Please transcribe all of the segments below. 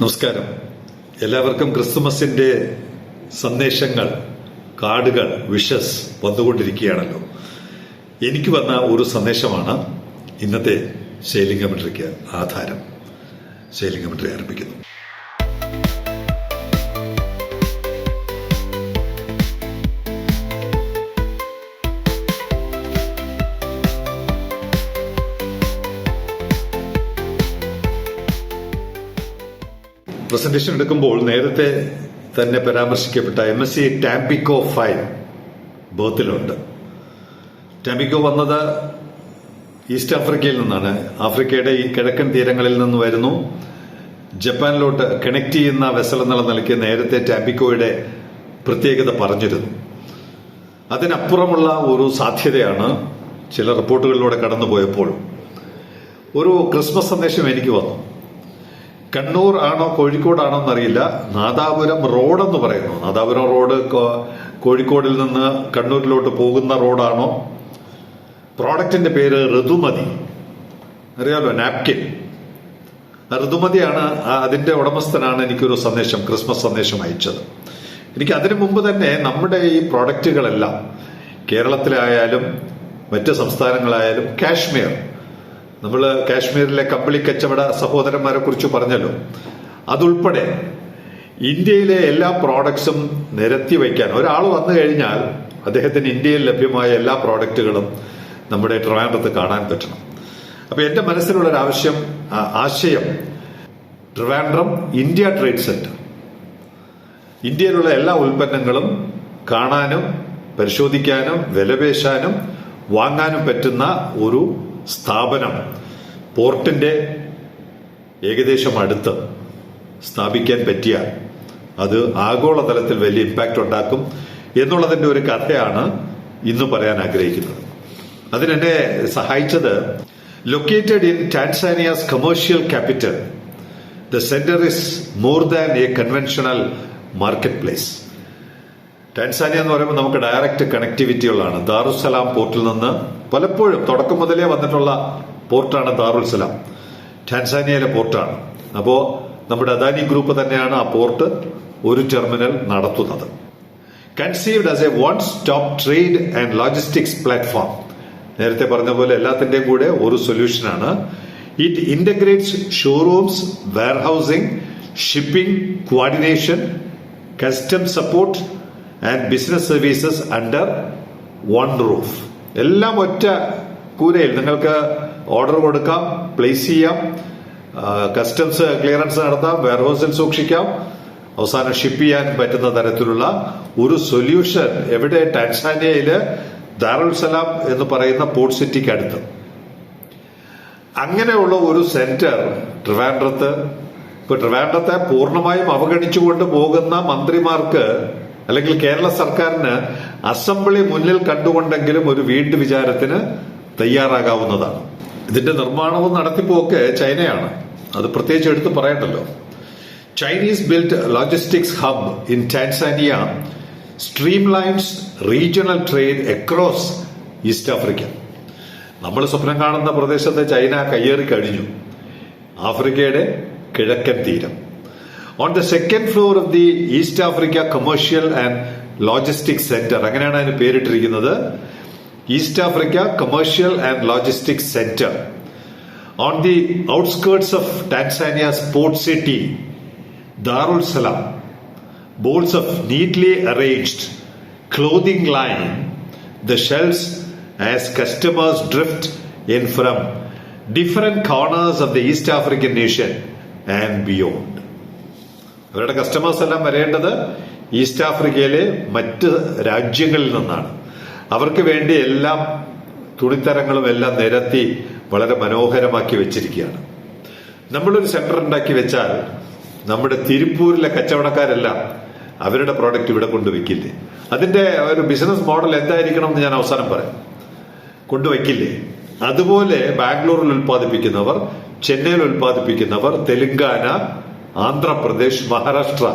നമസ്കാരം. എല്ലാവർക്കും ക്രിസ്തുമസിന്റെ സന്ദേശങ്ങൾ കാർഡുകൾ വിഷസ് വന്നുകൊണ്ടിരിക്കുകയാണല്ലോ. എനിക്ക് വന്ന ഒരു സന്ദേശമാണ് ഇന്നത്തെ ശൈലിംഗമെട്രിക്ക് ആധാരം. ശൈലിംഗമെട്രി ആരംഭിക്കുന്നു പ്രസന്റേഷൻ എടുക്കുമ്പോൾ നേരത്തെ തന്നെ പരാമർശിക്കപ്പെട്ട M S C Tampico five ബേത്തിലുണ്ട് Tampico വന്നത് ഈസ്റ്റ് ആഫ്രിക്കയിൽ നിന്നാണ്. ആഫ്രിക്കയുടെ ഈ കിഴക്കൻ തീരങ്ങളിൽ നിന്ന് വരുന്നു ജപ്പാനിലോട്ട് കണക്ട് ചെയ്യുന്ന വെസൽ എന്നുള്ള നിലയ്ക്ക് നേരത്തെ ടാമ്പിക്കോയുടെ പ്രത്യേകത പറഞ്ഞിരുന്നു. അതിനപ്പുറമുള്ള ഒരു സാധ്യതയാണ് ചില റിപ്പോർട്ടുകളിലൂടെ കടന്നുപോയപ്പോൾ. ഒരു ക്രിസ്മസ് സന്ദേശം എനിക്ക് വന്നു. കണ്ണൂർ ആണോ കോഴിക്കോടാണോ എന്നറിയില്ല. നാദാപുരം റോഡെന്ന് പറയുന്നു. നാദാപുരം റോഡ് കോഴിക്കോടിൽ നിന്ന് കണ്ണൂരിലോട്ട് പോകുന്ന റോഡാണോ? പ്രോഡക്റ്റിന്റെ പേര് ഋതുമതി. അറിയാലോ നാപ്കിൻ. ഋതുമതിയാണ് അതിന്റെ ഉടമസ്ഥനാണ് എനിക്കൊരു സന്ദേശം ക്രിസ്മസ് സന്ദേശം അയച്ചത്. എനിക്ക് അതിനു മുമ്പ് തന്നെ നമ്മുടെ ഈ പ്രോഡക്റ്റുകളെല്ലാം കേരളത്തിലായാലും മറ്റ് സംസ്ഥാനങ്ങളായാലും കാശ്മീർ നമ്മൾ കാശ്മീരിലെ കമ്പിളി കച്ചവട സഹോദരന്മാരെ കുറിച്ച് പറഞ്ഞല്ലോ. അതുൾപ്പെടെ ഇന്ത്യയിലെ എല്ലാ പ്രോഡക്ട്സും നിരത്തി വയ്ക്കാൻ ഒരാൾ വന്നു കഴിഞ്ഞാൽ അദ്ദേഹത്തിന് ഇന്ത്യയിൽ ലഭ്യമായ എല്ലാ പ്രോഡക്റ്റുകളും നമ്മുടെ ട്രിവാൻഡ്രത്ത് കാണാൻ പറ്റണം. അപ്പൊ എന്റെ മനസ്സിലുള്ള ഒരു ആവശ്യം ആശയം ട്രിവാൻഡ്രം ഇന്ത്യ ട്രേഡ് സെന്റർ. ഇന്ത്യയിലുള്ള എല്ലാ ഉൽപ്പന്നങ്ങളും കാണാനും പരിശോധിക്കാനും വിലപേശാനും വാങ്ങാനും പറ്റുന്ന ഒരു സ്ഥാപനം പോർട്ടിന്റെ ഏകദേശം അടുത്ത് സ്ഥാപിക്കാൻ പറ്റിയ അത് ആഗോളതലത്തിൽ വലിയ ഇമ്പാക്റ്റ് ഉണ്ടാക്കും എന്നുള്ളതിന്റെ ഒരു കഥയാണ് ഇന്ന് പറയാൻ ആഗ്രഹിക്കുന്നത്. അതിനെന്നെ സഹായിച്ചത് located in Tanzania's commercial capital the centre is more than a conventional market place Tanzania എന്ന് പറയുമ്പോൾ നമുക്ക് ഡയറക്റ്റ് കണക്ടിവിറ്റി ഉള്ളതാണ്. ദാറുസലാം പോർട്ടിൽ നിന്ന് പലപ്പോഴും തുടക്കം മുതലേ വന്നിട്ടുള്ള പോർട്ടാണ് ദാറുൽസലാം ടാൻസാനിയയിലെ പോർട്ടാണ്. അപ്പോൾ നമ്മുടെ അദാനി ഗ്രൂപ്പ് തന്നെയാണ് ആ പോർട്ട് ഒരു ടെർമിനൽ നടത്തുന്നത്. Conceived as a one stop trade and logistics platform. നേരത്തെ പറഞ്ഞ പോലെ എല്ലാത്തിന്റെയും കൂടെ ഒരു സൊല്യൂഷനാണ് it integrates showrooms warehousing shipping coordination custom support and business services under one roof എല്ലാം ഒറ്റ കൂരയിൽ നിങ്ങൾക്ക് ഓർഡർ കൊടുക്കാം പ്ലേസ് ചെയ്യാം കസ്റ്റംസ് ക്ലിയറൻസ് നടത്താം വെയർഹൌസിൽ സൂക്ഷിക്കാം. അവസാനം ഷിപ്പ് ചെയ്യാൻ പറ്റുന്ന തരത്തിലുള്ള ഒരു സൊല്യൂഷൻ എവിടെ? ടാൻസാനിയയിൽ ദാറുൽ സലാം എന്ന് പറയുന്ന പോർട്ട് സിറ്റിക്ക് അടുത്ത് അങ്ങനെയുള്ള ഒരു സെന്റർ ട്രിവാൻഡ്രത്ത്. ഇപ്പൊ ട്രിവാൻഡ്രത്തെ പൂർണമായും അവഗണിച്ചുകൊണ്ട് പോകുന്ന മന്ത്രിമാർക്ക് അല്ലെങ്കിൽ കേരള സർക്കാരിന് അസംബ്ലി മുന്നിൽ കണ്ടുകൊണ്ടെങ്കിലും ഒരു വീട്ടു വിചാരത്തിന് തയ്യാറാകാവുന്നതാണ്. ഇതിന്റെ നിർമ്മാണവും നടത്തിപ്പുമൊക്കെ ചൈനയാണ്. അത് പ്രത്യേകിച്ച് എടുത്ത് പറയണ്ടല്ലോ. Chinese built logistics hub in Tanzania streamlines regional trade across East Africa. നമ്മൾ സ്വപ്നം കാണുന്ന പ്രദേശത്തെ ചൈന കയ്യേറി കഴിഞ്ഞു. ആഫ്രിക്കയുടെ കിഴക്കൻ തീരം. On the second floor of the East Africa commercial and logistic centre അങ്ങനെയാണ് അതിന് പേരിട്ടിരിക്കുന്നത്. East Africa commercial and logistic centre on the outskirts of Tanzania sports city Dar es Salaam bolts of neatly arranged clothing line the shelves as customers drift in from different corners of the East African nation and beyond. അവരുടെ customers എല്ലാം വരേണ്ടത് east ആഫ്രിക്കയിലെ മറ്റ് രാജ്യങ്ങളിൽ നിന്നാണ്. അവർക്ക് വേണ്ടി എല്ലാം തുണിത്തരങ്ങളും എല്ലാം നിരത്തി വളരെ മനോഹരമാക്കി വെച്ചിരിക്കുകയാണ്. നമ്മളൊരു സെന്റർ ഉണ്ടാക്കി വെച്ചാൽ നമ്മുടെ തിരുപ്പൂരിലെ കച്ചവടക്കാരെല്ലാം അവരുടെ പ്രോഡക്റ്റ് ഇവിടെ കൊണ്ടുവയ്ക്കില്ലേ? അതിന്റെ ഒരു ബിസിനസ് മോഡൽ എന്തായിരിക്കണം എന്ന് ഞാൻ അവസാനം പറയാം. കൊണ്ടുവയ്ക്കില്ലേ? അതുപോലെ ബാംഗ്ലൂരിൽ ഉൽപ്പാദിപ്പിക്കുന്നവർ ചെന്നൈയിൽ ഉൽപ്പാദിപ്പിക്കുന്നവർ തെലുങ്കാന ആന്ധ്രാപ്രദേശ് മഹാരാഷ്ട്ര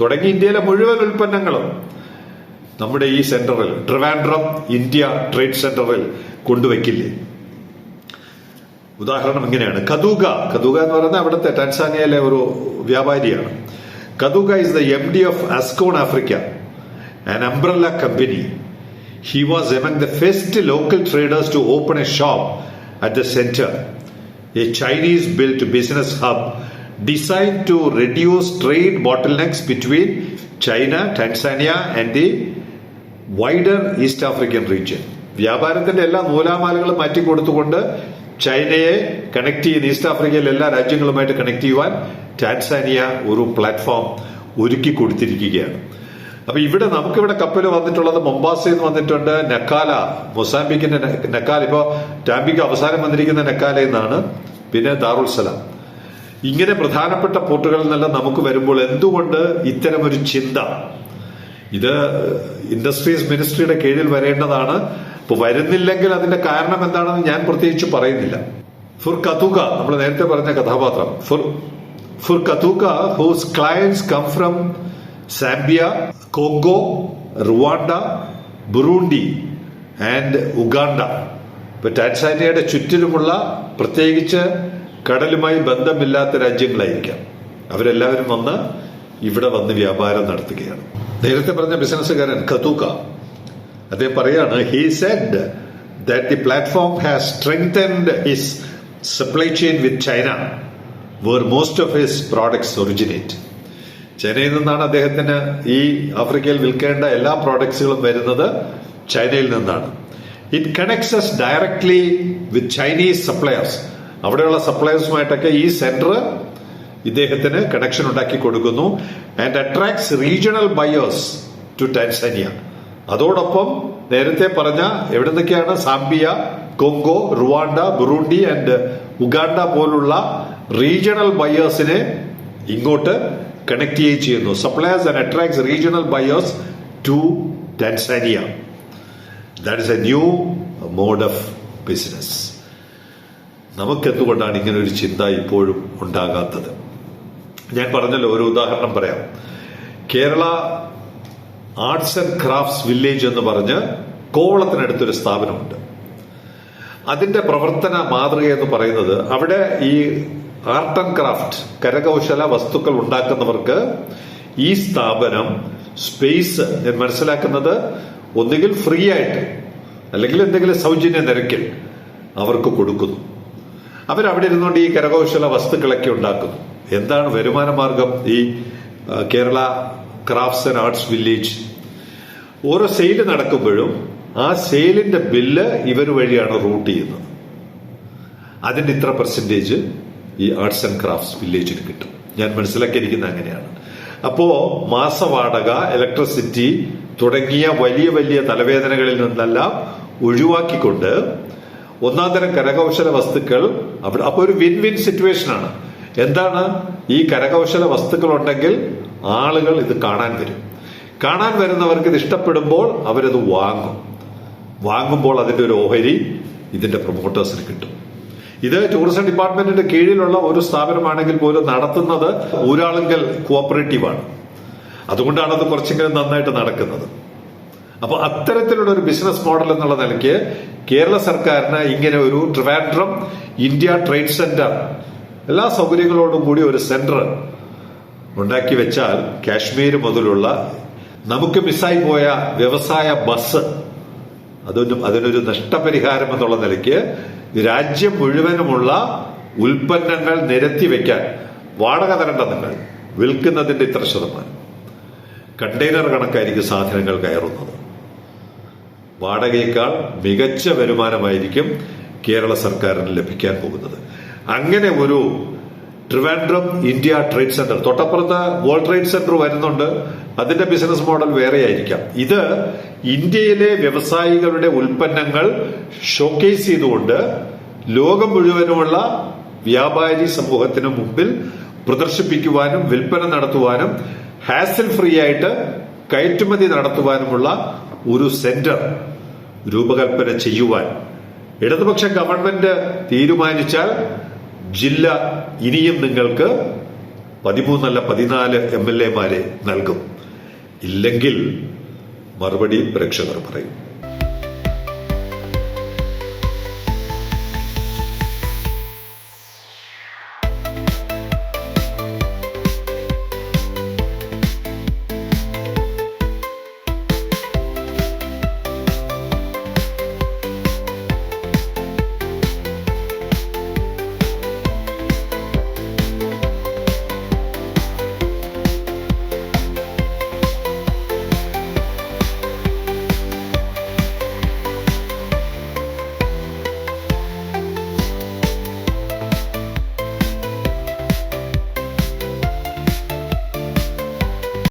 തുടങ്ങി ഇന്ത്യയിലെ മുഴുവൻ ഉൽപ്പന്നങ്ങളും നമ്മുടെ ഈ സെന്ററിൽ ട്രിവാൻഡ്രം ഇന്ത്യ ട്രേഡ് സെന്ററിൽ കൊണ്ടുവയ്ക്കില്ലേ? ഉദാഹരണം ഇങ്ങനെയാണ്. കദൂഗ കദൂഗ എന്ന് പറയുന്നത് അവിടുത്തെ ടാൻസാനിയയിലെ ഒരു വ്യാപാരിയാണ്. Kaduga is the M D of Ascon Africa an umbrella company he was among the first local traders to open a shop at the centre a Chinese built business hub designed to reduce trade bottlenecks between China, Tanzania, and the wider East African region വ്യാപാരത്തിന്റെ എല്ലാ നൂലാമാലകളും മാറ്റി കൊടുത്തുകൊണ്ട് ചൈനയെ connect ചെയ്യുന്ന east ആഫ്രിക്കയിലെ എല്ലാ രാജ്യങ്ങളുമായിട്ട് connect ചെയ്യുവാൻ ടാൻസാനിയ ഒരു പ്ലാറ്റ്ഫോം ഒരുക്കി കൊടുത്തിരിക്കുകയാണ്. അപ്പൊ ഇവിടെ നമുക്കിവിടെ കപ്പൽ വന്നിട്ടുള്ളത് മൊംബാസയിൽ നിന്ന് വന്നിട്ടുണ്ട്. നക്കാല മൊസാംബിക്കിന്റെ നക്കാല ഇപ്പോ ടാമ്പിക്ക് അവസാനം വന്നിരിക്കുന്ന നക്കാലയിൽ നിന്നാണ് പിന്നെ ദാറുൽ സലാം ഇങ്ങനെ പ്രധാനപ്പെട്ട പോർട്ടുകളിൽ നിന്നെല്ലാം നമുക്ക് വരുമ്പോൾ എന്തുകൊണ്ട് ഇത്തരമൊരു ചിന്ത? ഇത് ഇൻഡസ്ട്രീസ് മിനിസ്ട്രിയുടെ കീഴിൽ വരേണ്ടതാണ്. ഇപ്പൊ വരുന്നില്ലെങ്കിൽ അതിന്റെ കാരണം എന്താണെന്ന് ഞാൻ പ്രത്യേകിച്ച് പറയുന്നില്ല. ഫുർ കതുക നമ്മൾ നേരത്തെ പറഞ്ഞ കഥാപാത്രം. ഫുർ ഫുർ കതുക whose clients come from Zambia Congo Rwanda Burundi and Uganda ഇപ്പൊ ടാൻസാനിയയുടെ ചുറ്റിലുമുള്ള പ്രത്യേകിച്ച് കടലുമായി ബന്ധമില്ലാത്ത രാജ്യങ്ങളായിരിക്കാം. അവരെല്ലാവരും വന്ന് ഇവിടെ വന്ന് വ്യാപാരം നടത്തുകയാണ്. നേരത്തെ പറഞ്ഞ ബിസിനസ്സുകാരൻ കതൂക്ക. അദ്ദേഹം പറയാണ് he said that the platform has strengthened his supply chain with China where most of his products originate ചൈനയിൽ നിന്നാണ് അദ്ദേഹത്തിന് ഈ ആഫ്രിക്കയിൽ വിൽക്കേണ്ട എല്ലാ പ്രോഡക്ട്സുകളും വരുന്നത് ചൈനയിൽ നിന്നാണ്. It connects directly with Chinese suppliers അവിടെയുള്ള സപ്ലയേഴ്സുമായിട്ടൊക്കെ ഈ സെന്റർ ഇദ്ദേഹത്തിന് കണക്ഷൻ ഉണ്ടാക്കി കൊടുക്കുന്നു and attracts regional buyers to Tanzania അതോടൊപ്പം നേരത്തെ പറഞ്ഞ എവിടെ നിന്നൊക്കെയാണ് Zambia Congo Rwanda Burundi and Uganda പോലുള്ള റീജിയണൽ ബയേഴ്സിനെ ഇങ്ങോട്ട് കണക്ട് ചെയ്യുകയും ചെയ്യുന്നു. Suppliers and attracts regional buyers to Tanzania that is a new mode of business നമുക്കെന്തുകൊണ്ടാണ് ഇങ്ങനെ ഒരു ചിന്ത ഇപ്പോഴും ഉണ്ടാകാത്തത്? ഞാൻ പറഞ്ഞല്ലോ ഒരു ഉദാഹരണം പറയാം. Kerala arts and crafts village എന്ന് പറഞ്ഞ് കോവളത്തിനടുത്തൊരു സ്ഥാപനമുണ്ട്. അതിന്റെ പ്രവർത്തന മാതൃക എന്ന് പറയുന്നത് അവിടെ ഈ ആർട്ട് ആൻഡ് ക്രാഫ്റ്റ് കരകൗശല വസ്തുക്കൾ ഉണ്ടാക്കുന്നവർക്ക് ഈ സ്ഥാപനം സ്പേസ് ഞാൻ മനസ്സിലാക്കുന്നത് ഒന്നുകിൽ ഫ്രീ ആയിട്ട് അല്ലെങ്കിൽ എന്തെങ്കിലും സൗജന്യ നിരക്കിൽ അവർക്ക് കൊടുക്കുന്നു. അവരവിടെ ഇരുന്നുകൊണ്ട് ഈ കരകൗശല വസ്തുക്കളൊക്കെ ഉണ്ടാക്കുന്നു. എന്താണ് വരുമാന മാർഗം? ഈ Kerala crafts and arts village ഓരോ സെയിൽ നടക്കുമ്പോഴും ആ സെയിലിന്റെ ബില്ല് ഇവർ വഴിയാണ് റൂട്ട് ചെയ്യുന്നത്. അതിന്റെ ഇത്ര പെർസെന്റേജ് ഈ ആർട്സ് ആൻഡ് ക്രാഫ്റ്റ്സ് വില്ലേജിന് കിട്ടും. ഞാൻ മനസ്സിലാക്കിയിരിക്കുന്നത് അങ്ങനെയാണ്. അപ്പോ മാസവാടക ഇലക്ട്രിസിറ്റി തുടങ്ങിയ വലിയ വലിയ തലവേദനകളിൽ നിന്നെല്ലാം ഒഴിവാക്കിക്കൊണ്ട് ഒന്നാം തരം കരകൗശല വസ്തുക്കൾ അവിടെ അപ്പൊ ഒരു വിൻ വിൻ സിറ്റുവേഷൻ ആണ്. എന്താണ്? ഈ കരകൗശല വസ്തുക്കൾ ഉണ്ടെങ്കിൽ ആളുകൾ ഇത് കാണാൻ വരും. കാണാൻ വരുന്നവർക്ക് ഇത് ഇഷ്ടപ്പെടുമ്പോൾ അവരത് വാങ്ങും. വാങ്ങുമ്പോൾ അതിന്റെ ഒരു ഓഹരി ഇതിന്റെ പ്രൊമോട്ടേഴ്സിന് കിട്ടും. ഇത് ടൂറിസം ഡിപ്പാർട്ട്മെന്റിന്റെ കീഴിലുള്ള ഒരു സ്ഥാപനമാണെങ്കിൽ പോലും നടത്തുന്നത് ഊരാളുങ്കൽ കോഓപ്പറേറ്റീവാണ് അതുകൊണ്ടാണ് അത് കുറച്ചെങ്കിലും നന്നായിട്ട് നടക്കുന്നത്. അപ്പൊ അത്തരത്തിലുള്ള ഒരു ബിസിനസ് മോഡൽ എന്നുള്ള നിലയ്ക്ക് കേരള സർക്കാരിന് ഇങ്ങനെ ഒരു ട്രിവാൻഡ്രം ഇന്ത്യ ട്രേഡ് സെന്റർ എല്ലാ സൗകര്യങ്ങളോടും കൂടി ഒരു സെന്റർ ഉണ്ടാക്കി വെച്ചാൽ കാശ്മീർ മുതലുള്ള നമുക്ക് മിസ്സായി പോയ വ്യവസായ ബസ് അതൊന്നും അതിനൊരു നഷ്ടപരിഹാരം എന്നുള്ള നിലയ്ക്ക് രാജ്യം മുഴുവനുമുള്ള ഉൽപ്പന്നങ്ങൾ നിരത്തി വെക്കാൻ വാടക തരണ്ട നിങ്ങൾ വിൽക്കുന്നതിന്റെ ഇത്ര ശതമാനം. കണ്ടെയ്നർ കണക്കായിരിക്കും സാധനങ്ങൾ കയറുന്നത്. വാടകയേക്കാൾ മികച്ച വരുമാനമായിരിക്കും കേരള സർക്കാരിന് ലഭിക്കാൻ പോകുന്നത്. അങ്ങനെ ഒരു ട്രിവാൻഡ്രം ഇന്ത്യ ട്രേഡ് സെന്റർ തൊട്ടപ്പുറത്ത് വേൾഡ് ട്രേഡ് സെന്റർ വരുന്നുണ്ട്. അതിന്റെ ബിസിനസ് മോഡൽ വേറെ ആയിരിക്കാം ഇത് ഇന്ത്യയിലെ വ്യവസായികളുടെ ഉൽപ്പന്നങ്ങൾ ഷോക്കേസ് ചെയ്തുകൊണ്ട് ലോകം മുഴുവനുമുള്ള വ്യാപാരി സമൂഹത്തിന് മുമ്പിൽ പ്രദർശിപ്പിക്കുവാനും വിൽപ്പന നടത്തുവാനും ഹാസൽ ഫ്രീ ആയിട്ട് കയറ്റുമതി നടത്തുവാനുമുള്ള ഒരു സെന്റർ രൂപകൽപ്പന ചെയ്യുവാൻ. ഇടതുപക്ഷ ഗവൺമെന്റ് തീരുമാനിച്ചാൽ ജില്ല ഇനിയും നിങ്ങൾക്ക് പതിമൂന്നല്ല പതിനാല് എം എൽ എമാരെ നൽകും. ഇല്ലെങ്കിൽ മറുപടി പ്രേക്ഷകർ പറയും.